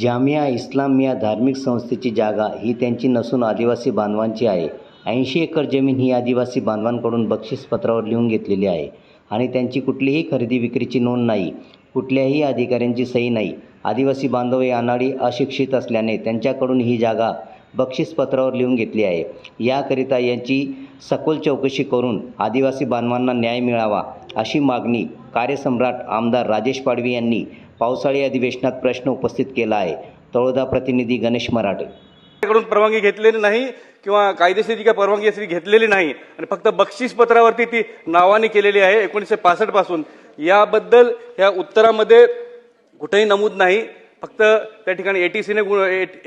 जामिया इस्लामिया धार्मिक संस्थेची जागा ही त्यांची नसून आदिवासी बांधवांची आहे. ऐंशी एकर जमीन ही आदिवासी बांधवांकडून बक्षीसपत्रावर लिहून घेतलेली आहे आणि त्यांची कुठलीही खरेदी विक्रीची नोंद नाही कुठल्याही अधिकाऱ्यांची सही नाही. आदिवासी बांधव हे अनाडी अशिक्षित असल्याने त्यांच्याकडून ही जागा बक्षीसपत्रावर लिहून घेतली आहे. याकरिता यांची सखोल चौकशी करून आदिवासी बांधवांना न्याय मिळावा अशी मागणी कार्यसम्राट आमदार राजेश पाडवी यांनी पावसाळी अधिवेशनात प्रश्न उपस्थित केला आहे. तळोदा प्रतिनिधी गणेश मराठे. कडून परवानगी घेतलेली नाही किंवा कायदेशीर जी काही परवानगी असेल घेतलेली नाही आणि फक्त बक्षीस पत्रावरती ती नावाने केलेली आहे एकोणीसशे पासष्टपासून. याबद्दल या उत्तरामध्ये कुठेही नमूद नाही. फक्त त्या ठिकाणी एटीसीने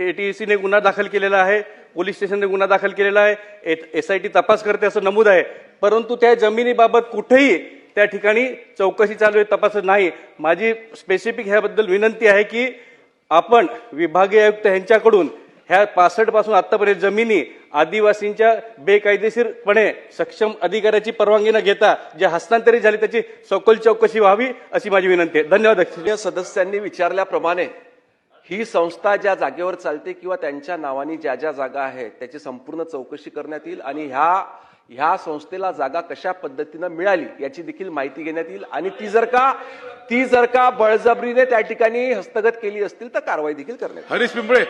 एटीसीने गुन्हा दाखल केलेला आहे पोलीस स्टेशनने गुन्हा दाखल केलेला आहे एस आय टी तपास करते असं नमूद आहे. परंतु त्या जमिनीबाबत कुठेही त्या ठिकाणी चौकशी चालू आहे तपास नाही. माझी स्पेसिफिक ह्याबद्दल विनंती आहे की आपण विभागीय आयुक्त यांच्याकडून ह्या पासष्टपासून आतापर्यंत जमिनी आदिवासींच्या बेकायदेशीरपणे सक्षम अधिकाऱ्याची परवानगी न घेता जे हस्तांतरित झाली त्याची सखोल चौकशी व्हावी अशी माझी विनंती आहे. धन्यवाद. सदस्यांनी विचारल्याप्रमाणे ही संस्था ज्या जागेवर चालते किंवा त्यांच्या नावाने ज्या ज्या जागा आहेत त्याची संपूर्ण चौकशी करण्यात येईल आणि ह्या ह्या संस्थेला जागा कशा पद्धतीनं मिळाली याची देखील माहिती घेण्यात येईल. आणि ती जर का ती जर का बळजबरीने त्या ठिकाणी हस्तगत केली असतील तर कारवाई देखील करण्यात हरीश पिंपळे.